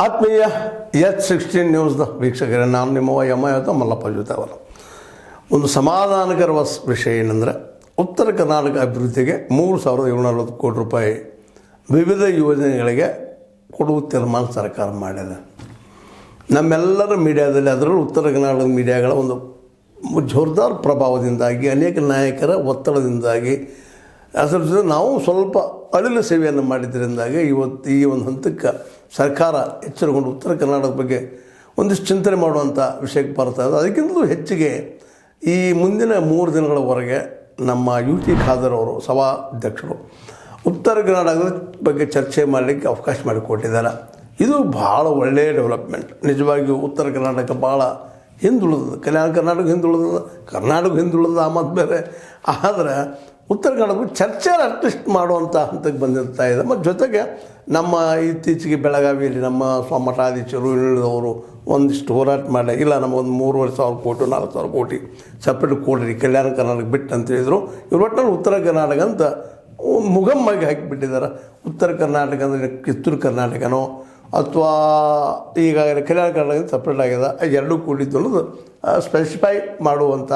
ಆತ್ಮೀಯ H sixteen ನ್ಯೂಸ್ನ ವೀಕ್ಷಕರೇ, ನಾನು ನಿಮ್ಮ ಎಮ್ಮ ಅಥವಾ ಮಲ್ಲಪ್ಪ ಜೊತೆ ಅವರ ಒಂದು ಸಮಾಧಾನಕರ ವಿಷಯ ಏನಂದರೆ, ಉತ್ತರ ಕರ್ನಾಟಕ ಅಭಿವೃದ್ಧಿಗೆ ಮೂರು ಸಾವಿರದ ಏಳ್ನೂರ ನಲವತ್ತು ಕೋಟಿ ರೂಪಾಯಿ ವಿವಿಧ ಯೋಜನೆಗಳಿಗೆ ಕೊಡುವ ತೀರ್ಮಾನ ಸರ್ಕಾರ ಮಾಡಿದೆ. ನಮ್ಮೆಲ್ಲರ ಮೀಡಿಯಾದಲ್ಲಿ, ಅದರಲ್ಲೂ ಉತ್ತರ ಕರ್ನಾಟಕ ಮೀಡಿಯಾಗಳ ಒಂದು ಜೋರ್ದಾರ್ ಪ್ರಭಾವದಿಂದಾಗಿ, ಅನೇಕ ನಾಯಕರ ಒತ್ತಡದಿಂದಾಗಿ ಅದರ ಜೊತೆ ನಾವು ಸ್ವಲ್ಪ ಅಳಿಲ ಸೇವೆಯನ್ನು ಮಾಡಿದ್ದರಿಂದಾಗಿ ಇವತ್ತು ಈ ಒಂದು ಹಂತಕ್ಕೆ ಸರ್ಕಾರ ಎಚ್ಚರಗೊಂಡು ಉತ್ತರ ಕರ್ನಾಟಕದ ಬಗ್ಗೆ ಒಂದಿಷ್ಟು ಚಿಂತನೆ ಮಾಡುವಂಥ ವಿಷಯಕ್ಕೆ ಬರ್ತಾ ಇದೆ. ಅದಕ್ಕಿಂತಲೂ ಹೆಚ್ಚಿಗೆ ಈ ಮುಂದಿನ ಮೂರು ದಿನಗಳವರೆಗೆ ನಮ್ಮ ಯು ಟಿ ಖಾದರ್ ಅವರು, ಸಭಾಧ್ಯಕ್ಷರು ಉತ್ತರ ಕರ್ನಾಟಕದ ಬಗ್ಗೆ ಚರ್ಚೆ ಮಾಡಲಿಕ್ಕೆ ಅವಕಾಶ ಮಾಡಿಕೊಟ್ಟಿದ್ದಾರೆ. ಇದು ಭಾಳ ಒಳ್ಳೆಯ ಡೆವಲಪ್ಮೆಂಟ್. ನಿಜವಾಗಿಯೂ ಉತ್ತರ ಕರ್ನಾಟಕ ಭಾಳ ಹಿಂದುಳಿದ ಕಲ್ಯಾಣ ಕರ್ನಾಟಕ ಹಿಂದುಳಿದ ಕರ್ನಾಟಕ ಹಿಂದುಳಿದ ಆ ಮಾತು ಬೇರೆ. ಆದರೆ ಉತ್ತರ ಕನ್ನಡಕ್ಕೂ ಚರ್ಚೆ ಅಟ್ಲೀಸ್ಟ್ ಮಾಡುವಂಥ ಹಂತಕ್ಕೆ ಬಂದಿರ್ತಾ ಇದೆ. ಮತ್ತು ಜೊತೆಗೆ ನಮ್ಮ ಇತ್ತೀಚೆಗೆ ಬೆಳಗಾವಿಯಲ್ಲಿ ನಮ್ಮ ಸ್ವಮಠಾಧೀಶರು ಇಳಿದವರು ಒಂದಿಷ್ಟು ಹೋರಾಟ ಮಾಡಿ, ಇಲ್ಲ ನಮಗೊಂದು ಮೂರುವರೆ ಸಾವಿರ ಕೋಟಿ, ನಾಲ್ಕು ಸಾವಿರ ಕೋಟಿ ಸಪ್ರೇಟ್ ಕೊಡ್ರಿ, ಕಲ್ಯಾಣ ಕರ್ನಾಟಕ ಬಿಟ್ಟು ಅಂತ ಹೇಳಿದರು. ಇವ್ರ ಒಟ್ಟಿನಲ್ಲಿ ಉತ್ತರ ಕರ್ನಾಟಕ ಅಂತ ಮುಗಮ್ಮಾಗಿ ಹಾಕಿಬಿಟ್ಟಿದ್ದಾರೆ. ಉತ್ತರ ಕರ್ನಾಟಕ ಅಂದರೆ ಕಿತ್ತೂರು ಕರ್ನಾಟಕನೋ ಅಥವಾ ಈಗಾಗಲೇ ಕಲ್ಯಾಣ ಕರ್ನಾಟಕ ಸಪ್ರೇಟ್ ಆಗಿದೆ. ಎರಡೂ ಕೂಡಿದ್ದು ಅನ್ನೋದು ಸ್ಪೆಸಿಫೈ ಮಾಡುವಂಥ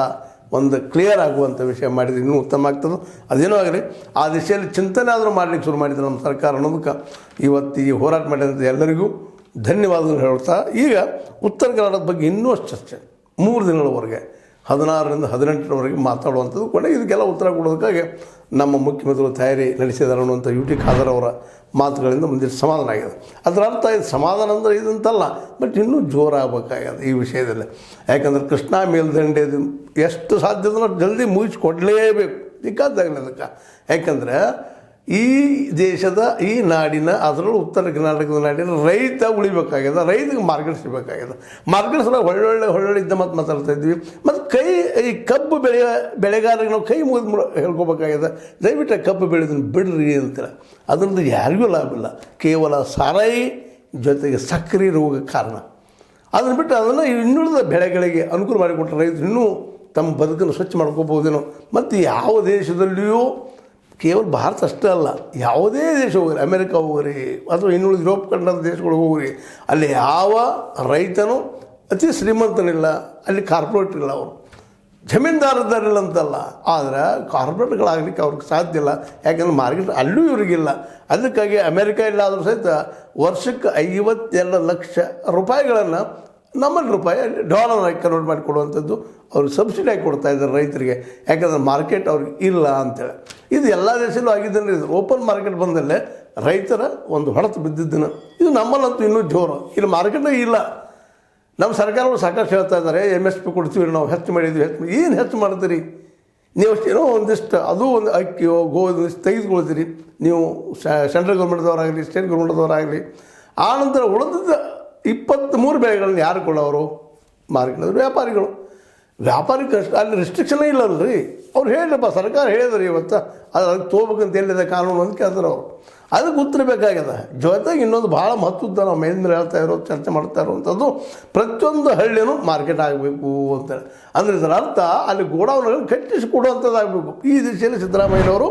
ಒಂದು ಕ್ಲಿಯರ್ ಆಗುವಂಥ ವಿಷಯ ಮಾಡಿದ್ರೆ ಇನ್ನೂ ಉತ್ತಮ ಆಗ್ತದೆ? ಅದೇನೋ ಆಗಲಿ, ಆ ದಿಶೆಯಲ್ಲಿ ಚಿಂತನೆ ಆದರೂ ಮಾಡಲಿಕ್ಕೆ ಶುರು ಮಾಡಿದ್ರು ನಮ್ಮ ಸರ್ಕಾರ ಅನ್ನೋದಕ್ಕೆ ಇವತ್ತು ಈ ಹೋರಾಟ ಮಾಡಿದಂಥ ಎಲ್ಲರಿಗೂ ಧನ್ಯವಾದಗಳು ಹೇಳ್ತಾ, ಈಗ ಉತ್ತರ ಕನ್ನಡದ ಬಗ್ಗೆ ಇನ್ನೂ ಚರ್ಚೆ. ಮೂರು ದಿನಗಳವರೆಗೆ. ಹದಿನಾರರಿಂದ ಹದಿನೆಂಟರವರೆಗೆ ಮಾತಾಡುವಂಥದ್ದು ಕೊನೆಗೆ ಇದಕ್ಕೆಲ್ಲ ಉತ್ತರ ಕೊಡೋದಕ್ಕಾಗಿ ನಮ್ಮ ಮುಖ್ಯಮಂತ್ರಿಗಳು ತಯಾರಿ ನಡೆಸಿದ್ದಾರೆ ಅನ್ನುವಂಥ ಯು ಟಿ ಖಾದರ್ ಅವರ ಮಾತುಗಳಿಂದ ಮುಂದಿನ ಸಮಾಧಾನ ಆಗಿದೆ. ಅದರ ಅರ್ಥ ಇದು ಸಮಾಧಾನ ಅಂದರೆ ಇದಂತಲ್ಲ, ಬಟ್ ಇನ್ನೂ ಜೋರಾಗಬೇಕಾಗ್ಯದ ಈ ವಿಷಯದಲ್ಲಿ. ಯಾಕಂದ್ರೆ ಕೃಷ್ಣಾ ಮೇಲ್ದಂಡೆ ಎಷ್ಟು ಸಾಧ್ಯದೋ ಜಲ್ದಿ ಮುಗಿಸ್ಕೊಡ್ಲೇಬೇಕು. ದಿಕ್ಕಾದಾಗಲಿ ಅದಕ್ಕೆ. ಯಾಕಂದರೆ ಈ ದೇಶದ, ಈ ನಾಡಿನ, ಅದರಲ್ಲೂ ಉತ್ತರ ಕರ್ನಾಟಕದ ನಾಡಿನ ರೈತ ಉಳಿಬೇಕಾಗ್ಯದ ರೈತಗೆ ಮಾರ್ಕೆಟ್ ಸಿಗಬೇಕಾಗ್ಯದ ಮಾರ್ಕೆಟ್ ಒಳ್ಳೊಳ್ಳೆ ಒಳ್ಳೊಳ್ಳೆ ಇದ್ದ ಮತ್ತು ಮಾತಾಡ್ತಾ ಇದ್ವಿ. ಮತ್ತು ಕೈ, ಈ ಕಬ್ಬು ಬೆಳೆಯ ಬೆಳೆಗಾರರಿಗೆ ನಾವು ಕೈ ಮುಗಿದು ಹೇಳ್ಕೊಬೇಕಾಗ್ಯದ ದಯವಿಟ್ಟು ಕಬ್ಬು ಬೆಳೆದನ್ನು ಬಿಡ್ರಿ ಅಂತೇಳಿ ಅದರಿಂದ ಯಾರಿಗೂ ಲಾಭ ಇಲ್ಲ. ಕೇವಲ ಸಾರಾಯಿ ಜೊತೆಗೆ ಸಕ್ಕರೆ ರೋಗ ಕಾರಣ. ಅದನ್ನು ಬಿಟ್ಟು ಅದನ್ನು ಇನ್ನುಳಿದ ಬೆಳೆಗಳಿಗೆ ಅನುಕೂಲ ಮಾಡಿಕೊಟ್ಟರೆ ರೈತರು ಇನ್ನೂ ತಮ್ಮ ಬದುಕನ್ನು ಸ್ವಚ್ಛ ಮಾಡ್ಕೋಬೋದೇನೋ. ಮತ್ತು ಯಾವ ದೇಶದಲ್ಲಿಯೂ ಕೇವಲ ಭಾರತ ಅಷ್ಟೇ ಅಲ್ಲ, ಯಾವುದೇ ದೇಶ ಹೋಗ್ರಿ, ಅಮೆರಿಕ ಹೋಗ್ರಿ, ಅಥವಾ ಇನ್ನುಳಿದ ಯುರೋಪ್ ಖಂಡದ ದೇಶಗಳಿಗೆ ಹೋಗ್ರಿ, ಅಲ್ಲಿ ಯಾವ ರೈತನು ಅತಿ ಶ್ರೀಮಂತನಿಲ್ಲ, ಅಲ್ಲಿ ಕಾರ್ಪೊರೇಟ್ ಇಲ್ಲ ಅವರು. ಜಮೀನ್ದಾರದಾರಿಲ್ಲ ಅಂತಲ್ಲ, ಆದರೆ ಕಾರ್ಪೊರೇಟ್ಗಳಾಗಲಿಕ್ಕೆ ಅವ್ರಿಗೆ ಸಾಧ್ಯ ಇಲ್ಲ, ಯಾಕಂದ್ರೆ ಮಾರ್ಕೆಟ್ ಅಲ್ಲೂ ಇವರಿಗಿಲ್ಲ. ಅದಕ್ಕಾಗಿ ಅಮೆರಿಕ ಇಲ್ಲಾದರೂ ಸಹಿತ ವರ್ಷಕ್ಕೆ ಐವತ್ತೆರಡು ಲಕ್ಷ ರೂಪಾಯಿಗಳನ್ನು, ನಮ್ಮಲ್ಲಿ ರೂಪಾಯಿ ಡಾಲರ್ ಆಗಿ ಕನ್ವರ್ಟ್ ಮಾಡಿಕೊಡುವಂಥದ್ದು ಅವ್ರಿಗೆ ಸಬ್ಸಿಡಿ ಕೊಡ್ತಾ ಇದ್ದಾರೆ ರೈತರಿಗೆ. ಯಾಕಂದ್ರೆ ಮಾರ್ಕೆಟ್ ಅವ್ರಿಗೆ ಇಲ್ಲ ಅಂತೇಳಿ. ಇದು ಎಲ್ಲ ದೇಶದಲ್ಲೂ ಆಗಿದ್ದನ್ನು ಇದು. ಓಪನ್ ಮಾರ್ಕೆಟ್ ಬಂದಲ್ಲೇ ರೈತರ ಒಂದು ಹೊಡೆತು ಬಿದ್ದಿದ್ದನ್ನು ಇದು ನಮ್ಮಲ್ಲಂತೂ ಇನ್ನೂ ಜೋರು. ಇಲ್ಲಿ ಮಾರ್ಕೆಟೇ ಇಲ್ಲ. ನಮ್ಮ ಸರ್ಕಾರಗಳು ಸಾಕಷ್ಟು ಹೇಳ್ತಾ ಇದ್ದಾರೆ ಎಂ ಎಸ್ ಪಿ ಕೊಡ್ತೀವಿ ನಾವು, ಹೆಚ್ಚು ಮಾಡಿದ್ವಿ, ಹೆಚ್ಚು ಏನು ಹೆಚ್ಚು ಮಾಡ್ತೀರಿ? ನೀವು ಏನೋ ಒಂದಿಷ್ಟು, ಅದು ಒಂದು ಅಕ್ಕಿಯೋ ಗೋಧಿ ತೆಗೆದುಕೊಳ್ತೀರಿ. ನೀವು ಸೆಂಟ್ರಲ್ ಗೌರ್ಮೆಂಟ್ದವರಾಗಲಿ ಸ್ಟೇಟ್ ಗೌರ್ಮೆಂಟ್ದವರಾಗಲಿ ಆನಂತರ ಉಳಿದಿದ್ದ ಇಪ್ಪತ್ತ್ಮೂರು ಬೆಳೆಗಳನ್ನ ಯಾರು ಕೊಡೋರು ಮಾರ್ಕೆಟ್ ವ್ಯಾಪಾರಿಗಳು. ವ್ಯಾಪಾರಿಕ ಅಷ್ಟು ಅಲ್ಲಿ ರಿಸ್ಟ್ರಿಕ್ಷನೇ ಇಲ್ಲಲ್ರಿ. ಅವ್ರು ಹೇಳಿರಪ್ಪ ಸರ್ಕಾರ ಹೇಳಿದ್ರಿ ಇವತ್ತು. ಅದು ಅದಕ್ಕೆ ತೊಗೋಬೇಕಂತ ಹೇಳಿದೆ ಕಾನೂನು ಅಂತ ಕೇಳ್ತಾರೆ ಅವರು. ಅದಕ್ಕೆ ಉತ್ತರ ಜೊತೆಗೆ ಇನ್ನೊಂದು ಭಾಳ ಮಹತ್ವದ ನಾವು ಮೇಲಿಂದ ಹೇಳ್ತಾ ಇರೋ, ಚರ್ಚೆ ಮಾಡ್ತಾ ಇರುವಂಥದ್ದು ಪ್ರತಿಯೊಂದು ಹಳ್ಳಿನೂ ಮಾರ್ಕೆಟ್ ಆಗಬೇಕು ಅಂತೇಳಿ ಅಂದರೆ ಇದರ ಅರ್ಥ ಅಲ್ಲಿ ಗೋಡೌನ್ಗಳನ್ನು ಕಟ್ಟಿಸಿಕೊಡುವಂಥದ್ದಾಗಬೇಕು ಕೊಡುವಂಥದ್ದಾಗಬೇಕು. ಈ ದಿಶೆಯಲ್ಲಿ ಸಿದ್ದರಾಮಯ್ಯನವರು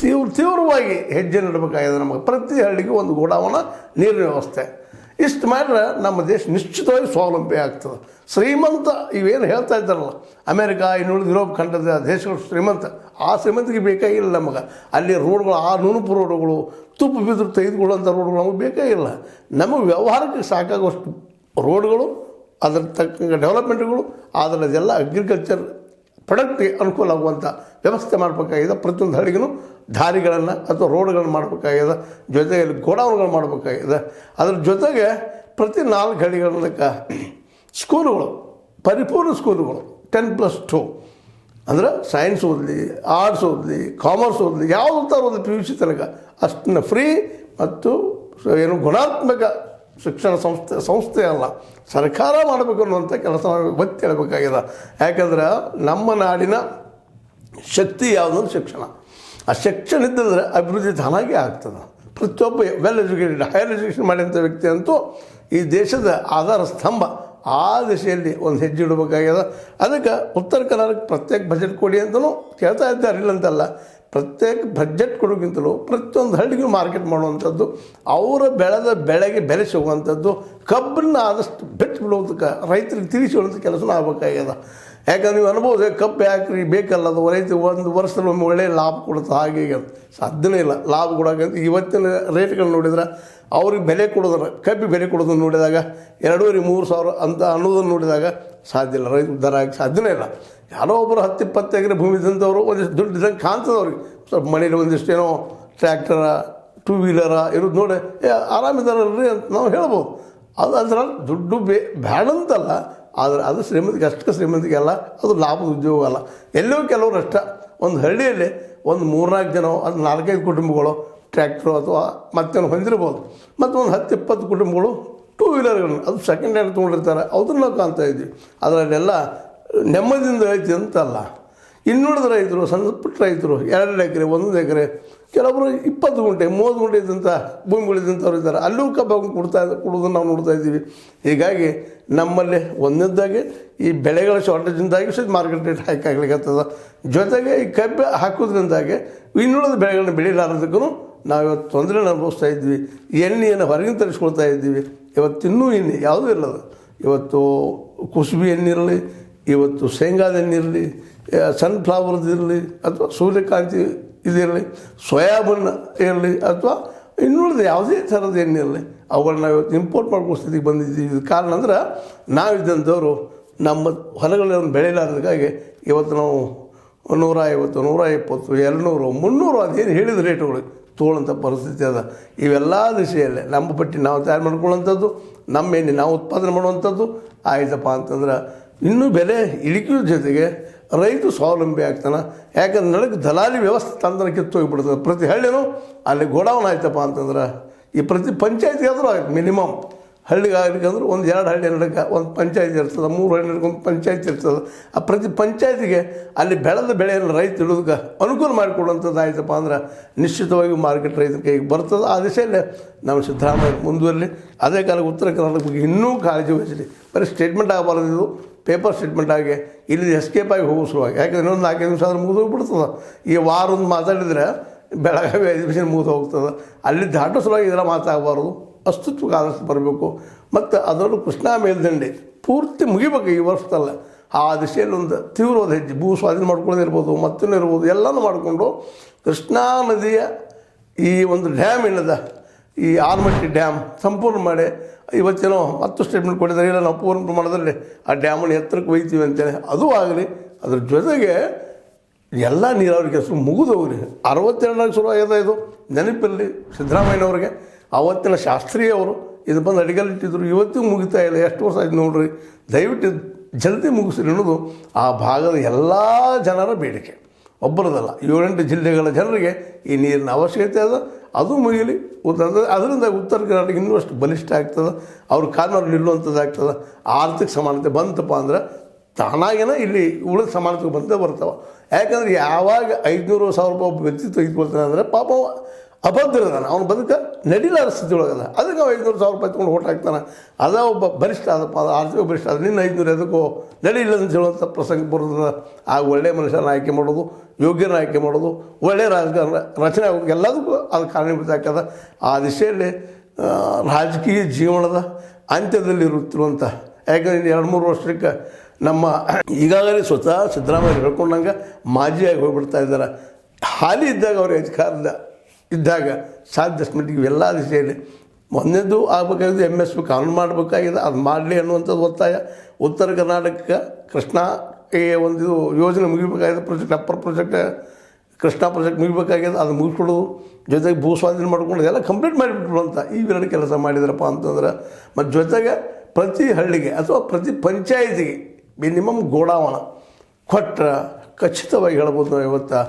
ತೀವ್ರ, ತೀವ್ರವಾಗಿ ಹೆಜ್ಜೆ ನೀಡಬೇಕಾಗಿದೆ ನಮಗೆ. ಪ್ರತಿ ಹಳ್ಳಿಗೂ ಒಂದು ಗೋಡಾವನ ನೀರಿನ ವ್ಯವಸ್ಥೆ. ಇಷ್ಟು ಮಾಡ್ರೆ ನಮ್ಮ ದೇಶ ನಿಶ್ಚಿತವಾಗಿ ಸ್ವಾವಲಂಬಿ ಆಗ್ತದೆ. ಶ್ರೀಮಂತ ಇವೇನು ಹೇಳ್ತಾ ಇದ್ದಾರಲ್ಲ, ಅಮೇರಿಕ, ಇನ್ನುಳಿದ ಯುರೋಪ್ ಖಂಡದ ದೇಶಗಳು ಶ್ರೀಮಂತ. ಆ ಶ್ರೀಮಂತಿಗೆ ಬೇಕಾಗಿಲ್ಲ ನಮಗೆ. ಅಲ್ಲಿ ರೋಡ್ಗಳು, ಆ ನುಣುಪು ರೋಡ್ಗಳು, ತುಪ್ಪು ಬಿದ್ದರು ತೆಗೆದುಕೊಳ್ಳುವಂಥ ರೋಡ್ಗಳು ನಮಗೆ ಬೇಕಾಗಿಲ್ಲ ನಮಗೆ ವ್ಯವಹಾರಕ್ಕೆ ಸಾಕಾಗುವಷ್ಟು ರೋಡ್ಗಳು, ಅದರ ತಕ್ಕಂಗೆ ಡೆವಲಪ್ಮೆಂಟ್ಗಳು ಅದರದೆಲ್ಲ ಅಗ್ರಿಕಲ್ಚರ್ ಪ್ರಾಡಕ್ಟ್ಗೆ ಅನುಕೂಲ ಆಗುವಂಥ ವ್ಯವಸ್ಥೆ ಮಾಡಬೇಕಾಗಿದೆ. ಪ್ರತಿಯೊಂದು ಹಳ್ಳಿಗೂ ದಾರಿಗಳನ್ನು ಅಥವಾ ರೋಡ್ಗಳನ್ನು ಮಾಡಬೇಕಾಗಿದೆ. ಜೊತೆಗೆ ಗೋಡೌನ್ಗಳು ಮಾಡಬೇಕಾಗಿದೆ. ಅದ್ರ ಜೊತೆಗೆ ಪ್ರತಿ ನಾಲ್ಕು ಹಳ್ಳಿಗಳಕ್ಕ ಸ್ಕೂಲುಗಳು, ಪರಿಪೂರ್ಣ ಸ್ಕೂಲುಗಳು ಟೆನ್ ಪ್ಲಸ್ ಟು ಅಂದ್ರೆ ಸೈನ್ಸ್ ಓದಲಿ ಆರ್ಟ್ಸ್ ಓದಲಿ ಕಾಮರ್ಸ್ ಓದಲಿ ಯಾವುದು ಥರ ಒಂದು ಪಿ ಯು ಸಿ ತನಕ ಅಷ್ಟನ್ನ ಫ್ರೀ ಮತ್ತು ಏನು ಗುಣಾತ್ಮಕ ಶಿಕ್ಷಣ ಸಂಸ್ಥೆ ಸಂಸ್ಥೆ ಅಲ್ಲ. ಸರ್ಕಾರ ಮಾಡಬೇಕು ಅನ್ನುವಂಥ ಕೆಲಸ ಒತ್ತಿ ಹೇಳಬೇಕಾಗಿದೆ. ಯಾಕಂದ್ರೆ ನಮ್ಮ ನಾಡಿನ ಶಕ್ತಿ ಯಾವುದು ಶಿಕ್ಷಣ. ಆ ಶಿಕ್ಷಣ ಇದ್ದಂದ್ರೆ ಅಭಿವೃದ್ಧಿ ತಾನಾಗೇ ಆಗ್ತದೆ. ಪ್ರತಿಯೊಬ್ಬ ವೆಲ್ ಎಜುಕೇಟೆಡ್ ಹೈಯರ್ ಎಜುಕೇಷನ್ ಮಾಡಿದಂಥ ವ್ಯಕ್ತಿ ಅಂತೂ ಈ ದೇಶದ ಆಧಾರ ಸ್ತಂಭ ಆ ದಿಶೆಯಲ್ಲಿ ಒಂದು ಹೆಜ್ಜೆ ಇಡಬೇಕಾಗ್ಯದ ಅದಕ್ಕೆ ಉತ್ತರ ಕರ್ನಾಟಕ ಪ್ರತ್ಯೇಕ ಬಜೆಟ್ ಕೊಡಿ ಅಂತಲೂ ಕೇಳ್ತಾ ಇದ್ದಾರೆ ಇಲ್ಲ ಅಂತಲ್ಲ ಪ್ರತ್ಯೇಕ ಬಜೆಟ್ ಕೊಡೋಕ್ಕಿಂತಲೂ ಪ್ರತಿಯೊಂದು ಹಳ್ಳಿಗೂ ಮಾರ್ಕೆಟ್ ಮಾಡುವಂಥದ್ದು, ಅವರ ಬೆಳೆದ ಬೆಳೆಗೆ ಬೆಲೆ ಸಿಗುವಂಥದ್ದು ಕಬ್ಬನ್ನ ಆದಷ್ಟು ಬಿಟ್ಟು ಬಿಡೋದಕ್ಕೆ ರೈತರಿಗೆ ತಿಳಿಸಿ ಹೇಳೋಂಥ ಕೆಲಸನೂ ಆಗ್ಬೇಕಾಗ್ಯದ. ಯಾಕಂದ್ರೆ ನೀವು ಅನ್ಬೋದು ಕಬ್ಬು ಯಾಕ್ರಿ ಬೇಕಲ್ಲ ಅದು ರೈತ ಒಂದು ವರ್ಷದಲ್ಲಿ ಒಮ್ಮೆ ಒಳ್ಳೆಯ ಲಾಭ ಕೊಡುತ್ತೆ ಹಾಗೆ ಹೀಗೆ ಅಂತ. ಸಾಧ್ಯನೇ ಇಲ್ಲ, ಲಾಭ ಕೊಡೋಕ್ಕಂತ ಇವತ್ತಿನ ರೇಟ್ಗಳು ನೋಡಿದ್ರೆ ಅವ್ರಿಗೆ ಬೆಲೆ ಕೊಡೋದ್ರ ಕಬ್ಬಿ ಬೆಲೆ ಕೊಡೋದನ್ನು ನೋಡಿದಾಗ ಎರಡೂವರೆ, ಮೂರು ಸಾವಿರ ಅಂತ ಅನ್ನೋದನ್ನು ನೋಡಿದಾಗ ಸಾಧ್ಯ ಇಲ್ಲ. ರೈತ ಉದ್ಧಾರ ಆಗಿ ಸಾಧ್ಯನೇ ಇಲ್ಲ. ಯಾರೋ ಒಬ್ಬರು ಹತ್ತು ಇಪ್ಪತ್ತು ಎಕರೆ ಭೂಮಿ ಇದ್ದಂಥವ್ರು ಒಂದಿಷ್ಟು ದುಡ್ಡು ಇದ್ದಂಗೆ ಕಾಣ್ತದೆ ಅವ್ರಿಗೆ ಸ್ವಲ್ಪ ಮನೇಲಿ ಒಂದಿಷ್ಟು ಏನೋ ಟ್ರ್ಯಾಕ್ಟರ ಟೂ ವೀಲರ ಇರೋದು ನೋಡಿ, ಏ, ಆರಾಮಿದಾರಲ್ರಿ ಅಂತ ನಾವು ಹೇಳ್ಬೋದು. ಅದು ಅದರ ದುಡ್ಡು ಬೇ, ಬ್ಯಾಡಂತಲ್ಲ ಆದರೆ ಅದು ಶ್ರೀಮಂತಿಗೆ, ಅಷ್ಟಕ್ಕೆ ಶ್ರೀಮಂತಿಗೆ ಅಲ್ಲ ಅದು ಲಾಭದ ಉದ್ಯೋಗ ಅಲ್ಲ. ಎಲ್ಲೋ ಕೆಲವರು ಅಷ್ಟ. ಒಂದು ಹಳ್ಳಿಯಲ್ಲಿ ಒಂದು ಮೂರ್ನಾಲ್ಕು ಜನ ಅದು ನಾಲ್ಕೈದು ಕುಟುಂಬಗಳು, ಟ್ರ್ಯಾಕ್ಟ್ರು ಅಥವಾ ಮತ್ತೇನು ಹೊಂದಿರ್ಬೋದು. ಮತ್ತು ಒಂದು ಹತ್ತು, ಇಪ್ಪತ್ತು ಕುಟುಂಬಗಳು ಟೂ ವೀಲರ್ಗಳನ್ನ ಅದು ಸೆಕೆಂಡ್ ಹ್ಯಾಂಡ್ ತೊಗೊಂಡಿರ್ತಾರೆ. ಅದನ್ನ ನಾವು ಕಾಣ್ತಾ ಇದ್ವಿ. ಅದರಲ್ಲೆಲ್ಲ ನೆಮ್ಮದಿಯಿಂದ ಐತಿ ಅಂತಲ್ಲ. ಇನ್ನುಳಿದ ರೈತರು, ಸಣ್ಣ ಪುಟ್ಟ ರೈತರು, ಎರಡು ಎಕರೆ, ಒಂದು ಎಕರೆ ಕೆಲವರು ಇಪ್ಪತ್ತು ಗುಂಟೆ, ಮೂವತ್ತು ಗುಂಟೆ ಇದ್ದಂಥ ಭೂಮಿಗಳಿದ್ದಂಥವ್ರು ಇದ್ದಾರೆ. ಅಲ್ಲೂ ಕಬ್ಬು ಕೊಡ್ತಾ ಕೊಡೋದನ್ನು ನಾವು ನೋಡ್ತಾ ಇದ್ದೀವಿ. ಹೀಗಾಗಿ ನಮ್ಮಲ್ಲಿ ಒಂದನೇದಾಗಿ ಈ ಬೆಳೆಗಳ ಶಾರ್ಟೇಜಿಂದಾಗಿ ಸಹಿತ ಮಾರ್ಕೆಟ್ ರೇಟ್ ಹೈಕ್ ಆಗ್ಲಿಕ್ಕತ್ತದ ಜೊತೆಗೆ ಈ ಕಬ್ಬು ಹಾಕೋದ್ರಿಂದಾಗೆ ಇನ್ನುಳಿದ ಬೆಳೆಗಳನ್ನ ಬೆಳೀಲಾರದಕ್ಕೂ ನಾವು ಇವತ್ತು ತೊಂದರೆ ಅನುಭವಿಸ್ತಾ ಇದ್ವಿ ಎಣ್ಣೆಯನ್ನು ಹೊರಗಿನ ತರಿಸ್ಕೊಳ್ತಾ ಇದ್ದೀವಿ. ಇವತ್ತು ಇನ್ನೂ ಎಣ್ಣೆ ಯಾವುದೂ ಇಲ್ಲದ. ಇವತ್ತು ಕುಸುಬಿ ಎಣ್ಣೆ ಇರಲಿ, ಇವತ್ತು ಶೇಂಗಾದ ಎಣ್ಣೆ ಇರಲಿ ಸನ್ಫ್ಲವರ್ದು ಇರಲಿ, ಅಥವಾ ಸೂರ್ಯಕಾಂತಿ ಇದಿರಲಿ, ಸೋಯಾಬೀನ್ ಇರಲಿ ಅಥವಾ ಇನ್ನುಳಿದ ಯಾವುದೇ ಥರದ ಎಣ್ಣೆ ಇರಲಿ ನಾವು ಇವತ್ತು ಇಂಪೋರ್ಟ್ ಮಾಡ್ಕೋ ಸ್ಥಿತಿಗೆ ಬಂದಿದ್ದೀವಿ. ಕಾರಣ ಅಂದ್ರೆ ನಾವಿದ್ದಂಥವ್ರು ನಮ್ಮ ಹೊಲಗಳನ್ನು ಬೆಳೆಯಲಾರ್ದಕ್ಕಾಗಿ ಇವತ್ತು ನಾವು ನೂರ ಐವತ್ತು ನೂರ ಇಪ್ಪತ್ತು ಎರಡುನೂರು, ಮುನ್ನೂರು ಅದೇನು ಹೇಳಿದ ರೇಟುಗಳು ತೋಳಂಥ ಪರಿಸ್ಥಿತಿ ಅದ. ಇವೆಲ್ಲ ದಿಶೆಯಲ್ಲೇ ನಮ್ಮ ಪಟ್ಟಿ ನಾವು ತಯಾರು ಮಾಡ್ಕೊಳ್ಳೋಂಥದ್ದು ನಮ್ಮ ಎಣ್ಣೆ ನಾವು ಉತ್ಪಾದನೆ ಮಾಡುವಂಥದ್ದು. ಆಯಿತಪ್ಪ ಅಂತಂದ್ರೆ, ಇನ್ನೂ ಬೆಲೆ ಇಳಿಕೆಯ ಜೊತೆಗೆ ರೈತ ಸ್ವಾವಲಂಬಿ ಆಗ್ತಾನೆ. ಯಾಕಂದ್ರೆ ನಡಕ್ಕೆ ದಲಾಲಿ ವ್ಯವಸ್ಥೆ ತಂದ್ರೆ ಕಿತ್ತು ಹೋಗಿಬಿಡ್ತದೆ. ಪ್ರತಿ ಹಳ್ಳಿನೂ ಅಲ್ಲಿ ಗೋಡೌನ್ ಆಯ್ತಪ್ಪ ಅಂತಂದ್ರೆ ಈ ಪ್ರತಿ ಪಂಚಾಯತ್ಗೆ ಆದರೂ ಮಿನಿಮಮ್. ಹಳ್ಳಿಗೆ ಒಂದು ಎರಡು ಹಳ್ಳಿ ನಡಕ್ಕೆ ಒಂದು ಪಂಚಾಯತ್ ಇರ್ತದೆ, ಮೂರು ಹಳ್ಳಿ ಒಂದು ಪಂಚಾಯತ್ ಇರ್ತದೆ. ಆ ಪ್ರತಿ ಪಂಚಾಯತಿಗೆ ಅಲ್ಲಿ ಬೆಳೆದ ಬೆಳೆಯನ್ನು ರೈತ ಇಡೋದಕ್ಕೆ ಅನುಕೂಲ ಮಾಡಿಕೊಡುವಂಥದ್ದು ಆಯಿತಪ್ಪ ಅಂದ್ರೆ ನಿಶ್ಚಿತವಾಗಿ ಮಾರ್ಕೆಟ್ ರೈತರ ಕೈಗೆ ಬರ್ತದೆ. ಆ ದಿಶೆಯಲ್ಲೇ ನಮ್ಮ ಸಿದ್ದರಾಮಯ್ಯ ಮುಂದುವರಲಿ. ಅದೇ ಕಾಲಕ್ಕೆ ಉತ್ತರ ಕರ್ನಾಟಕ ಬಗ್ಗೆ ಇನ್ನೂ ಕಾಳಜಿ ವಹಿಸಲಿ. ಬರೀ ಸ್ಟೇಟ್ಮೆಂಟ್ ಆಗಬಾರ್ದು ಪೇಪರ್ ಸ್ಟೇಟ್ಮೆಂಟ್ ಆಗಿ ಇಲ್ಲಿ ಎಸ್ಕೇಪ್ ಆಗಿ ಹೋಗೋ ಶುರುವಾಗಿ ಯಾಕಂದ್ರೆ ಇನ್ನೊಂದು ನಾಲ್ಕೈದು ನಿಮಿಷ ಆದ್ರೆ ಮುಗಿದೋಗ್ಬಿಡ್ತದೆ ಈ ವಾರ ಒಂದು ಮಾತಾಡಿದರೆ ಬೆಳಗಾವಿ ಅಧಿವೇಶನ ಮುಗಿದು ಹೋಗ್ತದೆ. ಅಲ್ಲಿ ದಾಟೋ ಸಲುವಾಗಿ ಇದರ ಮಾತಾಗಬಾರ್ದು. ಅಸ್ತಿತ್ವಕ್ಕೆ ಆದಷ್ಟು ಬರಬೇಕು. ಮತ್ತು ಅದರಲ್ಲೂ ಕೃಷ್ಣಾ ಮೇಲ್ದಂಡೆ ಪೂರ್ತಿ ಮುಗಿಬೇಕು ಈ ವರ್ಷದಲ್ಲ. ಆ ದಿಶೆಯಲ್ಲಿ ಒಂದು ತೀವ್ರವಾದ ಹೆಜ್ಜೆ, ಭೂ ಸ್ವಾಧೀನ ಮಾಡ್ಕೊಳ್ಳೋದಿರ್ಬೋದು ಮತ್ತೂ ಇರ್ಬೋದು, ಎಲ್ಲನೂ ಮಾಡಿಕೊಂಡು ಕೃಷ್ಣಾ ನದಿಯ ಈ ಒಂದು ಡ್ಯಾಮ್ ಏನದ, ಈ ಆಲ್ಮಟ್ಟಿ ಡ್ಯಾಮ್ ಸಂಪೂರ್ಣ ಮಾಡಿ, ಇವತ್ತೇನೋ ಹತ್ತು ಸ್ಟೇಟ್ಮೆಂಟ್ ಕೊಟ್ಟಿದ್ದಾರೆ, ಇಲ್ಲ ನಾವು ಪೂರ್ಣ ಪ್ರಮಾಣದಲ್ಲಿ ಆ ಡ್ಯಾಮನ್ನು ಎತ್ತರಕ್ಕೆ ಒಯ್ತೀವಿ ಅಂತೇಳಿ. ಅದು ಆಗಲಿ, ಅದ್ರ ಜೊತೆಗೆ ಎಲ್ಲ ನೀರಾವರಿ ಕೆಲಸ ಮುಗಿದವ್ರಿ ಅರವತ್ತೆರಡನಾಗ ಶುರು ಆಗ್ಯದ ಇದು. ನೆನಪಿರಲಿ ಸಿದ್ದರಾಮಯ್ಯನವ್ರಿಗೆ. ಅವತ್ತಿನ ಶಾಸ್ತ್ರೀಯವರು ಇದು ಬಂದು ಅಡಿಗಲ್ಲಿಟ್ಟಿದ್ರು ಇವತ್ತಿಗೂ ಮುಗಿತಾ ಇಲ್ಲ. ಎಷ್ಟು ವರ್ಷ ಆಯ್ತು ನೋಡ್ರಿ? ದಯವಿಟ್ಟು ಜಲ್ದಿ ಮುಗಿಸ್ರಿ ಅನ್ನೋದು ಆ ಭಾಗದ ಎಲ್ಲ ಜನರ ಬೇಡಿಕೆ. ಒಬ್ಬರದಲ್ಲ. ಏಳೆಂಟು ಜಿಲ್ಲೆಗಳ ಜನರಿಗೆ ಈ ನೀರಿನ ಅವಶ್ಯಕತೆ ಅದ. ಅದು ಮುಗಿಲಿ. ಉತ್ತರ ಅದರಿಂದ ಉತ್ತರ ಕರ್ನಾಟಕ ಇನ್ನೂ ಅಷ್ಟು ಬಲಿಷ್ಠ ಆಗ್ತದೆ. ಅವ್ರ ಕಾನೂನು ನಿಲ್ಲುವಂಥದ್ದು ಆಗ್ತದೆ. ಆರ್ಥಿಕ ಸಮಾನತೆ ಬಂತಪ್ಪ ಅಂದ್ರೆ ತಾನಾಗೇನ ಇಲ್ಲಿ ಉಳಿದ ಸಮಾನತೆ ಬಂದೇ ಬರ್ತಾವೆ. ಯಾಕಂದ್ರೆ ಯಾವಾಗ ಐದುನೂರು ಸಾವಿರ ರೂಪಾಯಿ ಒಬ್ಬ ವ್ಯಕ್ತಿ ತೆಗೆದುಕೊಳ್ತಾನೆ ಅಂದರೆ ಪಾಪ ಅಭದ್ರದಾನ ಅವನು ಬದುಕ ನಡಿಲಾರ ಸ್ಥಿತಿ ಒಳಗದ ಅದಕ್ಕೆ ಅವ ಐದುನೂರು ಸಾವಿರ ರೂಪಾಯಿ ತೊಗೊಂಡು ಓಟ್ ಹಾಕ್ತಾನೆ. ಅದ ಒಬ್ಬ ಬರಿಷ್ಠ ಆದಪ್ಪ ಅದು ಆರ್ಥಿಕ ಬರಿಷ್ಠ ಅದು ನಿನ್ನ ಐದುನೂರು ಎದಕ್ಕೋ ನಡೀಲಿಲ್ಲ ಅಂತ ಹೇಳುವಂಥ ಪ್ರಸಂಗ ಬರ್ತದೆ ಆ ಒಳ್ಳೆ ಮನುಷ್ಯನ ಆಯ್ಕೆ ಮಾಡೋದು ಯೋಗ್ಯನ ಆಯ್ಕೆ ಮಾಡೋದು ಒಳ್ಳೆಯ ರಾಜಕಾರಣ, ರಚನೆ ಆಗೋದು, ಎಲ್ಲದಕ್ಕೂ ಅದು ಕಾರಣೀಭೂತ ಆಗ್ತದೆ ಆ ದಿಶೆಯಲ್ಲಿ ರಾಜಕೀಯ ಜೀವನದ ಅಂತ್ಯದಲ್ಲಿ ಇರುತ್ತಿರುವಂಥ ಇನ್ನು ಎರಡು ಮೂರು ವರ್ಷಕ್ಕೆ ನಮ್ಮ ಈಗಾಗಲೇ ಸ್ವತಃ ಸಿದ್ದರಾಮಯ್ಯ ಹೇಳ್ಕೊಂಡಂಗೆ ಮಾಜಿಯಾಗಿ ಹೋಗಿಬಿಡ್ತಾ ಇದ್ದಾರೆ. ಹಾಲಿ ಇದ್ದಾಗ ಅವ್ರಿಗೆ ಅಧಿಕಾರದ ಇದ್ದಾಗ ಸಾಧ್ಯಷ್ಟು ಮಟ್ಟಿಗೆ ಇವೆಲ್ಲ ದಿಶೆಯಲ್ಲಿ ಮೊನ್ನೆದು ಆಗಬೇಕಾಗಿದ್ದು ಎಂ ಎಸ್ ಪಿ ಕಾನೂನು ಮಾಡಬೇಕಾಗಿದೆ, ಅದು ಮಾಡಲಿ ಅನ್ನುವಂಥದ್ದು ಒತ್ತಾಯ. ಉತ್ತರ ಕರ್ನಾಟಕ ಕೃಷ್ಣ ಒಂದು ಇದು ಯೋಜನೆ ಮುಗಿಬೇಕಾಗಿದೆ project upper project Krishna project ಮುಗಿಬೇಕಾಗಿದೆ, ಅದು ಮುಗಿಸ್ಕೊಡೋದು ಜೊತೆಗೆ ಭೂ ಸ್ವಾಧೀನ ಮಾಡ್ಕೊಂಡು ಎಲ್ಲ ಕಂಪ್ಲೀಟ್ ಮಾಡಿಬಿಟ್ರು ಅಂತ. ಈ ಎರಡು ಕೆಲಸ ಮಾಡಿದ್ರಪ್ಪ ಅಂತಂದ್ರೆ, ಮತ್ತು ಜೊತೆಗೆ ಪ್ರತಿ ಹಳ್ಳಿಗೆ ಅಥವಾ ಪ್ರತಿ ಪಂಚಾಯಿತಿಗೆ ಮಿನಿಮಮ್ ಗೋಡಾವಣ ಕೊಟ್ಟರೆ ಖಚಿತವಾಗಿ ಹೇಳ್ಬೋದು ನಾವು ಇವತ್ತು.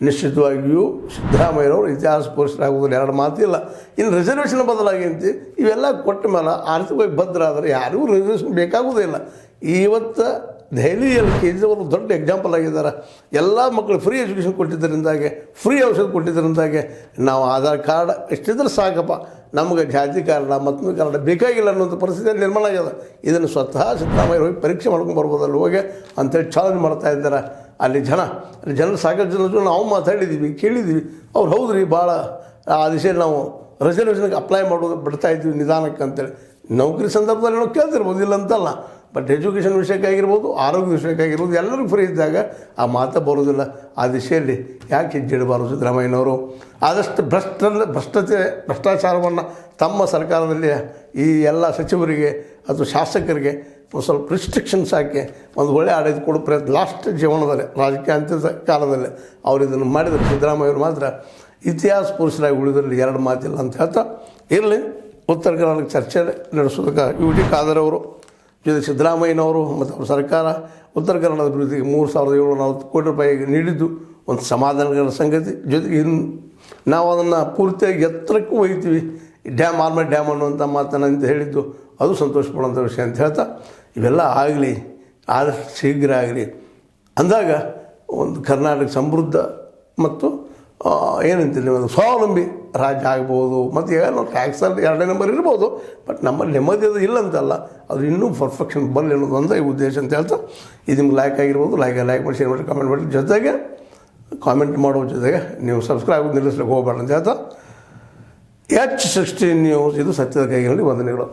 ನಿಶ್ಚಿತವಾಗಿಯೂ ಸಿದ್ದರಾಮಯ್ಯನವರು ಇತಿಹಾಸ ಪುರುಷರಾಗುವುದಿಲ್ಲ ಎರಡು ಮಾತಿಲ್ಲ. ಇನ್ನು ರಿಸರ್ವೇಷನ್ ಅಂತ, ಇವೆಲ್ಲ ಕೊಟ್ಟ ಮೇಲೆ ಆರ್ಥಿಕವಾಗಿ ಭದ್ರ ಆದರೆ ಯಾರಿಗೂ ರಿಸರ್ವೇಷನ್ ಬೇಕಾಗುವುದಿಲ್ಲ. ಇವತ್ತು ದೆಹಲಿಯಲ್ಲಿ ಕೇಜ್ರಿವಾಲ್ ದೊಡ್ಡ ಎಕ್ಸಾಂಪಲ್ ಆಗಿದ್ದಾರೆ. ಎಲ್ಲ ಮಕ್ಕಳು ಫ್ರೀ ಎಜುಕೇಷನ್ ಕೊಟ್ಟಿದ್ದರಿಂದಾಗೆ ಫ್ರೀ ಔಷಧ ಕೊಟ್ಟಿದ್ದರಿಂದಾಗೆ ನಾವು ಆಧಾರ್ ಕಾರ್ಡ್ ಎಷ್ಟಿದ್ರೆ ಸಾಕಪ್ಪ. ನಮಗೆ ಜಾತಿ ಕಾರಣ ಮತ್ತೊಂದು ಕಾರಣ ಬೇಕಾಗಿಲ್ಲ ಅನ್ನೋಂಥ ಪರಿಸ್ಥಿತಿ ನಿರ್ಮಾಣ ಆಗ್ಯದ. ಇದನ್ನು ಸ್ವತಃ ಸಿದ್ದರಾಮಯ್ಯ ಹೋಗಿ ಪರೀಕ್ಷೆ ಮಾಡ್ಕೊಂಡು ಬರ್ಬೋದಲ್ಲ ಹೋಗಿ ಅಂತೇಳಿ ಚಾಲೆಂಜ್ ಮಾಡ್ತಾ ಇದ್ದಾರೆ. ಅಲ್ಲಿ ಜನ ಅಲ್ಲಿ ಜನ ಸಾಕಷ್ಟು ಜನ ಜೊತೆ ನಾವು ಮಾತಾಡಿದ್ದೀವಿ ಕೇಳಿದ್ದೀವಿ ಅವ್ರು ಹೌದು ರೀ ಭಾಳ, ಆ ದಿಶೆಯಲ್ಲಿ ನಾವು ರೆಸರ್ವೇಷನ್ಗೆ ಅಪ್ಲೈ ಮಾಡೋದು ಬಿಡ್ತಾ ಇದ್ವಿ ನಿಧಾನಕ್ಕೆ ಅಂತೇಳಿ. ನೌಕರಿ ಸಂದರ್ಭದಲ್ಲಿ ನಾವು ಕೇಳ್ತಿರ್ಬೋದು ಇಲ್ಲ ಅಂತಲ್ಲ ಬಟ್ ಎಜುಕೇಷನ್ ವಿಷಯಕ್ಕಾಗಿರ್ಬೋದು ಆರೋಗ್ಯ ವಿಷಯಕ್ಕಾಗಿರ್ಬೋದು ಎಲ್ಲರಿಗೂ ಫ್ರೀ ಇದ್ದಾಗ ಆ ಮಾತು ಬರೋದಿಲ್ಲ ಆ ದಿಶೆಯಲ್ಲಿ ಯಾಕೆ ಹೆಜ್ಜೆಡಬಾರದು ಸಿದ್ದರಾಮಯ್ಯನವರು? ಆದಷ್ಟು ಭ್ರಷ್ಟ ಭ್ರಷ್ಟತೆ, ಭ್ರಷ್ಟಾಚಾರವನ್ನು ತಮ್ಮ ಸರ್ಕಾರದಲ್ಲಿ ಈ ಎಲ್ಲ ಸಚಿವರಿಗೆ ಅಥವಾ ಶಾಸಕರಿಗೆ ಒಂದು ಸ್ವಲ್ಪ ರಿಸ್ಟ್ರಿಕ್ಷನ್ಸ್ ಹಾಕಿ ಒಂದು ಒಳ್ಳೆ ಆಡಳಿತ ಕೊಡೋ ಪ್ರಯತ್ನ ಲಾಸ್ಟ್ ಜೀವನದಲ್ಲಿ, ರಾಜಕೀಯ ಅಂತ್ಯದ ಕಾಲದಲ್ಲಿ ಅವರು ಇದನ್ನು ಮಾಡಿದರೆ. ಸಿದ್ದರಾಮಯ್ಯವರು ಮಾತ್ರ ಇತಿಹಾಸ ಪುರುಷರಾಗಿ ಉಳಿದ್ರಲ್ಲಿ ಎರಡು ಮಾತಿಲ್ಲ ಅಂತ ಹೇಳ್ತಾ ಇರಲಿ. ಉತ್ತರ ಕರ್ನಾಟಕ ಚರ್ಚೆ ನಡೆಸೋದಕ್ಕೆ ಯು ಡಿ ಖಾದರ್ ಅವರು ಜೊತೆ ಸಿದ್ದರಾಮಯ್ಯನವರು ಮತ್ತು ಅವ್ರ ಸರ್ಕಾರ ಉತ್ತರ ಕನ್ನಡದ ಅಭಿವೃದ್ಧಿಗೆ ಮೂರು ಸಾವಿರದ ಏಳು ನಲವತ್ತು ಕೋಟಿ ರೂಪಾಯಿ ನೀಡಿದ್ದು ಒಂದು ಸಮಾಧಾನಕರ ಸಂಗತಿ. ಜೊತೆಗೆ ಇನ್ನು ನಾವು ಅದನ್ನು ಪೂರ್ತಿಯಾಗಿ ಎತ್ತರಕ್ಕೂ ಒಯ್ತೀವಿ. ಡ್ಯಾಮ್ ಆರ್ಮರ್ ಡ್ಯಾಮ್ ಅನ್ನುವಂಥ ಮಾತನ್ನು ಅಂತ ಹೇಳಿದ್ದು ಅದು ಸಂತೋಷ ಪಡುವಂಥ ವಿಷಯ ಅಂತ ಹೇಳ್ತಾ ಇವೆಲ್ಲ ಆಗಲಿ, ಆದಷ್ಟು ಶೀಘ್ರ ಆಗಲಿ. ಅಂದಾಗ ಒಂದು ಕರ್ನಾಟಕ ಸಮೃದ್ಧ ಮತ್ತು ಆ, ಏನಂತೀವಿ ಒಂದು ಸ್ವಾವಲಂಬಿ ರಾಜ್ಯ ಆಗ್ಬೋದು ಮತ್ತು ಏನೋ ಟ್ಯಾಕ್ಸಲ್ಲಿ ಎರಡನೇ ನಂಬರ್ ಇರ್ಬೋದು ಬಟ್ ನಮ್ಮಲ್ಲಿ ನೆಮ್ಮದಿ ಅದು ಇಲ್ಲ ಅಂತಲ್ಲ. ಅದು ಇನ್ನೂ ಪರ್ಫೆಕ್ಷನ್ ಬರಲಿ ಅನ್ನೋದು ಈ ಉದ್ದೇಶ ಅಂತ ಹೇಳ್ತಾ ಇದು ನಿಮ್ಗೆ ಲೈಕ್ ಆಗಿರ್ಬೋದು ಲೈಕ್ ಲೈಕ್ ಮಾಡಿ ಶೇರ್ ಮಾಡಿ ಕಮೆಂಟ್ ಮಾಡಿ. ಜೊತೆಗೆ ಕಾಮೆಂಟ್ ಮಾಡೋ ಜೊತೆಗೆ ನೀವು ಸಬ್ಸ್ಕ್ರೈಬ್ ನಿಲ್ಲಿಸ್ಲಿಕ್ಕೆ ಹೋಗ್ಬೇಡ ಅಂತ ಹೇಳ್ತಾ ಎಚ್ ಸಿಕ್ಸ್ಟೀನ್ ನ್ಯೂಸ್ ಇದು ಸತ್ಯದ ಕೈಗಳಲ್ಲಿ ವಂದನೆಗಳು.